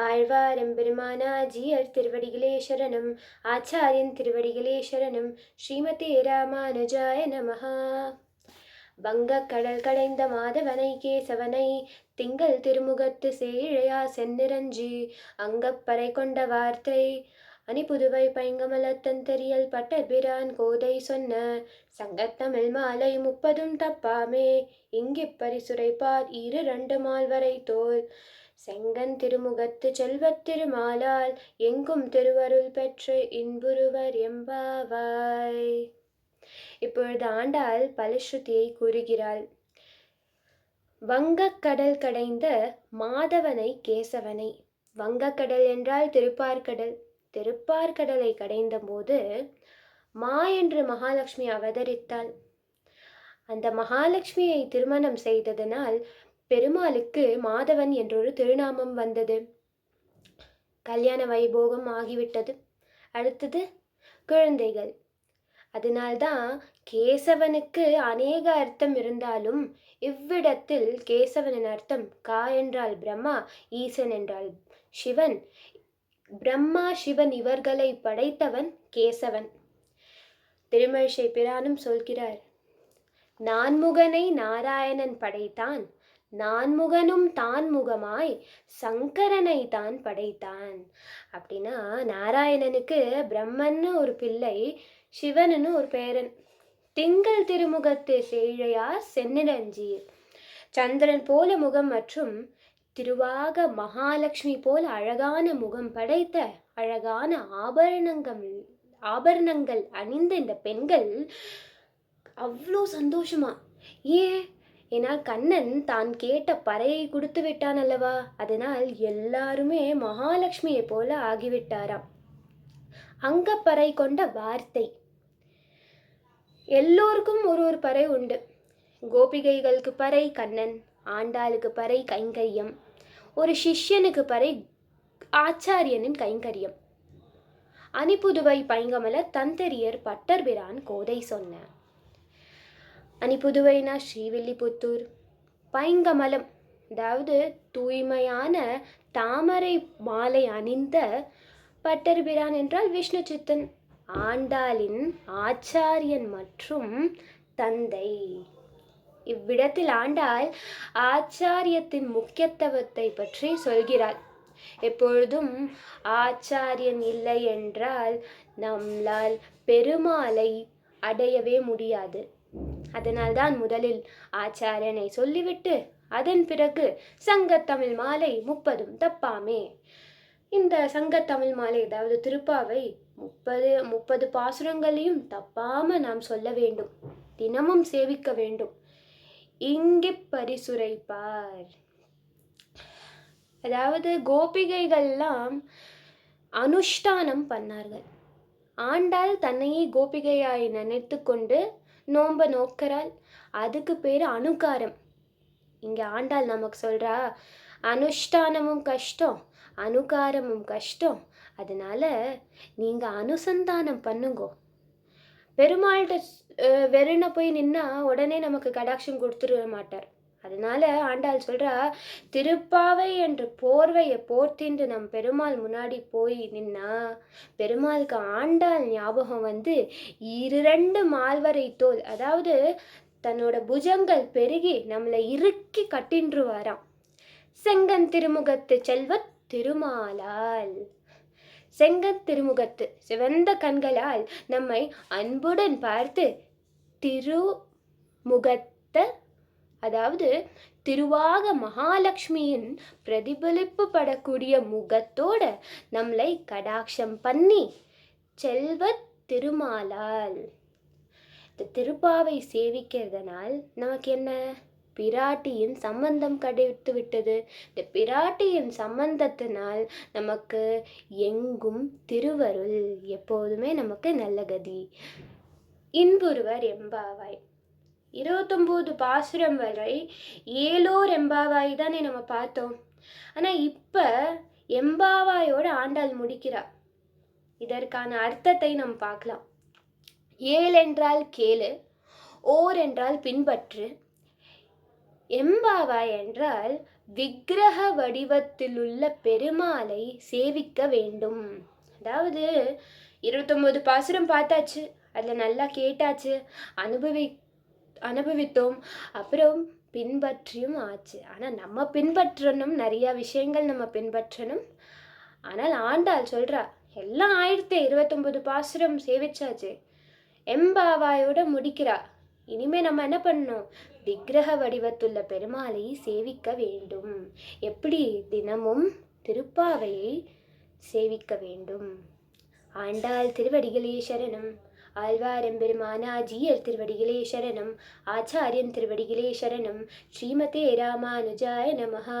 ஆழ்வாரம் பெருமானாஜியர் திருவடிகளே சரணம். ஆச்சாரியன் திருவடிகளே சரணம். ஸ்ரீமதே ராமானுஜாய நமஹா. வங்கக் கடல் கடைந்த மாதவனை கேசவனை திங்கள் திருமுகத்து சேழையா செந்நிரஞ்சி அங்கப்பறை கொண்ட வார்த்தை அணி புதுவை பைங்கமலத்தன் தெரியல் பட்டபிரான் கோதை சொன்ன சங்கத்தமிழ் மாலை முப்பதும் தப்பாமே இங்கிப் பரிசுரைப்பார் இரு ரெண்டு மால் வரை தோல். செங்கன் திருமுகத்து செல்வத் திருமாலால் எங்கும் திருவருள் பெற்று இன்புருவர் எம்பாவாய். இப்பொழுது ஆண்டாள் பலஸ்ருதியை கூறுகிறாள். வங்கக்கடல் கடைந்த மாதவனை கேசவனை. வங்கக்கடல் என்றால் திருப்பார்கடல் திருப்பார்கடலை கடைந்த போது மா என்று மகாலட்சுமி அவதரித்தாள். அந்த மகாலட்சுமியை திருமணம் செய்ததனால் பெருமாளுக்கு மாதவன் என்றொரு திருநாமம் வந்தது. கல்யாண வைபோகம் ஆகிவிட்டது. அடுத்தது குழந்தைகள். அதனால்தான் கேசவனுக்கு அநேக அர்த்தம் இருந்தாலும் இவ்விடத்தில் கேசவனின் அர்த்தம் கா என்றால் பிரம்மா ஈசன் என்றால் சிவன். பிரம்மா சிவன் இவர்களை படைத்தவன் கேசவன். திருமழிசை பிரானும் சொல்கிறார் நான்முகனை நாராயணன் படைத்தான் நான்முகனும் தான் முகமாய் சங்கரனை தான் படைத்தான். அப்படின்னா நாராயணனுக்கு பிரம்மன்னு ஒரு பிள்ளை சிவனுன்னு ஒரு பேரன். திங்கள் திருமுகத்து சேழையார் செந்நிரஞ்சீர் சந்திரன் போல முகம் மற்றும் திருவாக மகாலட்சுமி போல அழகான முகம் படைத்த அழகான ஆபரணங்கள் ஆபரணங்கள் அணிந்த இந்த பெண்கள் அவ்வளோ சந்தோஷமா. ஏன்? ஏன்னா கண்ணன் தான் கேட்ட பறையை கொடுத்து விட்டான் அல்லவா? அதனால் எல்லாருமே மகாலட்சுமியை போல ஆகிவிட்டாராம். அங்கப்பறை கொண்ட வார்த்தை. எல்லோருக்கும் ஒரு ஒரு பறை உண்டு. கோபிகைகளுக்கு பறை கண்ணன் ஆண்டாளுக்கு பறை கைங்கரியம் ஒரு சிஷ்யனுக்கு பறை ஆச்சாரியனின் கைங்கரியம். அணிப்புதுவை பைங்கமல தந்தரியர் பட்டர்பிரான் கோதை சொன்ன அணி புதுவைனா ஸ்ரீவில்லிபுத்தூர். பைங்கமலம் அதாவது தூய்மையான தாமரை மாலை அணிந்த பட்டர்பிரான் என்றால் விஷ்ணு சித்தன் ஆண்டாளின் ஆச்சாரியன் மற்றும் தந்தை. இவ்விடத்தில் ஆண்டாள் ஆச்சாரியத்தின் முக்கியத்துவத்தை பற்றி சொல்கிறாள். எப்பொழுதும் ஆச்சாரியன் இல்லை என்றால் நம்மால் பெருமாளை அடையவே முடியாது. அதனால்தான் முதலில் ஆச்சாரியனை சொல்லிவிட்டு அதன் பிறகு சங்கத்தமிழ் மாலை முப்பதும் தப்பாமே. இந்த சங்கத்தமிழ் மாலை அதாவது திருப்பாவை முப்பது முப்பது பாசுரங்களையும் தப்பாம நாம் சொல்ல வேண்டும். தினமும் சேவிக்க வேண்டும். இங்கே பரிசுரைப்பார். அதாவது கோபிகைகள்லாம் அனுஷ்டானம் பண்ணார்கள். ஆண்டாள் தன்னையே கோபிகையாய் நினைத்து கொண்டு நோம்ப நோக்கிறாள் அதுக்கு பேர் அனுகாரம். இங்கே ஆண்டாள் நமக்கு சொல்கிறா அனுஷ்டானமும் கஷ்டம் அனுகாரமும் கஷ்டம். அதனால் நீங்கள் அனுசந்தானம் பண்ணுங்கோ. பெருமாள்கிட்ட வெறுன போய் நின்னா உடனே நமக்கு கடாட்சம் கொடுத்துட மாட்டார். அதனால ஆண்டாள் சொல்றா திருப்பாவை என்ற போர்வையை போர்த்தின்று நம் பெருமாள் முன்னாடி போய் நின்னா பெருமாளுக்கு ஆண்டாள் ஞாபகம் வந்து இரண்டு மால்வரை தோல் அதாவது தன்னோட புஜங்கள் பெருகி நம்மளை இறுக்கி கட்டின்று வாராம் செங்கன் திருமுகத்து செல்வத் திருமாலால் செங்கன் திருமுகத்து சிவந்த கண்களால் நம்மை அன்புடன் பார்த்து திருமுகத்த அதாவது திருவாக மகாலட்சுமியின் பிரதிபலிப்பு படக்கூடிய முகத்தோட நம்மளை கடாட்சம் பண்ணி செல்வத் திருமாலால். இந்த திருப்பாவை சேவிக்கிறதுனால் நமக்கு என்ன? பிராட்டியின் சம்பந்தம் கிடைத்து விட்டது. இந்த பிராட்டியின் சம்பந்தத்தினால் நமக்கு எங்கும் திருவருள் எப்போதுமே நமக்கு நல்ல கதி. இன்புருவர் எம்பாவாய். இருபத்தொம்போது பாசுரம் வரை ஏலோர் எம்பாவாய் தானே நம்ம பார்த்தோம். ஆனால் இப்போ எம்பாவாயோட ஆண்டாள் முடிக்கிறா இதற்கான அர்த்தத்தை நம்ம பார்க்கலாம். ஏல் என்றால் கேளு ஓர் என்றால் பின்பற்று. எம்பாவாய் என்றால் விக்கிரக வடிவத்திலுள்ள பெருமாளை சேவிக்க வேண்டும். அதாவது இருபத்தொம்போது பாசுரம் பார்த்தாச்சு. அதில் நல்லா கேட்டாச்சு. அனுபவி அனுபவித்தோம். அப்புறம் பின்பற்றியும் ஆச்சு. ஆனால் நம்ம பின்பற்றணும். நிறையா விஷயங்கள் நம்ம பின்பற்றணும். ஆனால் ஆண்டாள் சொல்கிறா எல்லாம் ஆயிரத்தி இருபத்தொம்பது பாசுரம் சேவிச்சாச்சு. எம்பாவாயோட முடிக்கிறா. இனிமே நம்ம என்ன பண்ணணும்? விக்கிரக வடிவத்துள்ள பெருமாளை சேவிக்க வேண்டும். எப்படி? தினமும் திருப்பாவையை சேவிக்க வேண்டும். ஆண்டாள் திருவடிகளே சரணம். ஆழ்வாரெம்பெருமானாஜியர் திருவடிகளே சரணம் ஆச்சாரியன் திருவடிகளே சரணம் ஸ்ரீமதே ராமானுஜாய நமஹா.